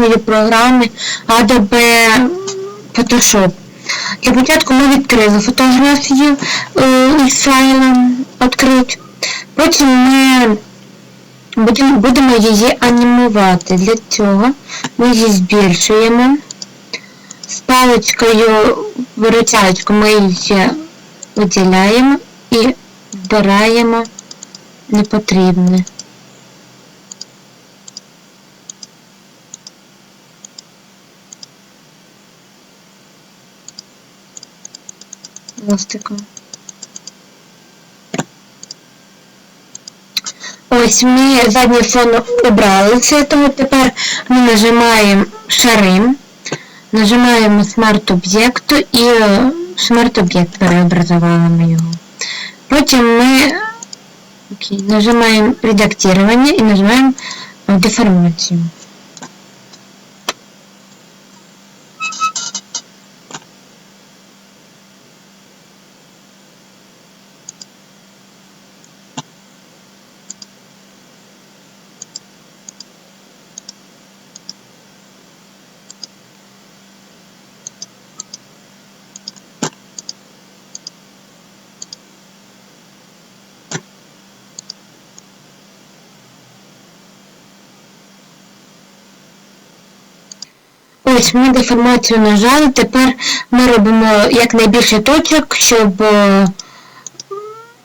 допомогою програми Adobe Photoshop. Для початку ми відкрили фотографію е, із файлом «Открить». Потім ми будемо, її анімувати. Для цього ми її збільшуємо. З паличкою виручалочку ми її виділяємо і вбираємо непотрібне. Ластиком. Ось ми задній фон обрали це, тому тепер ми нажимаємо шари, нажимаємо смарт об'єкту і смарт об'єкт переобразували його. Потім ми окей, нажимаємо редактирование і нажимаємо е, деформацію. Ось ми деформацію нажали, тепер ми робимо якнайбільше точок, щоб е,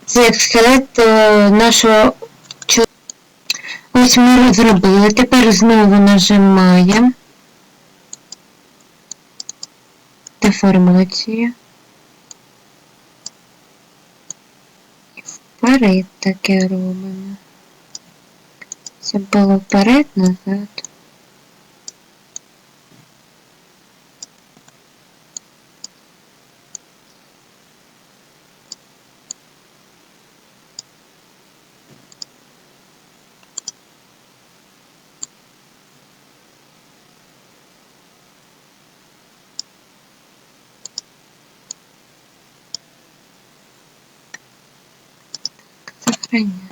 це як е, нашого чоловіка. Ось ми зробили, тепер знову нажимаємо деформацію. І вперед таке робимо. Це було вперед, назад. Сохраняем.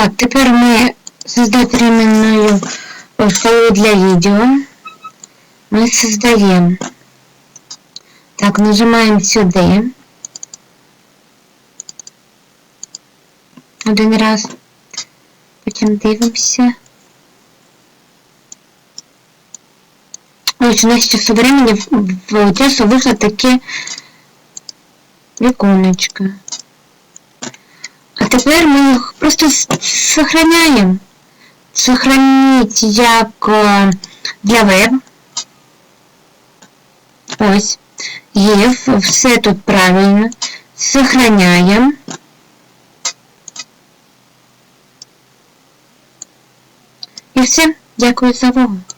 Так, тепер ми создать временную шкалу для видео. Мы создаем. Так, нажимаем сюда. Один раз. Потім дивимося. Ось у нас часу времени в часу вийшло таке віконечко. А тепер ми їх просто с- сохраняємо. Сохраніть як е, для веб. Ось. Є, все тут правильно. Сохраняємо. І все. Дякую за увагу.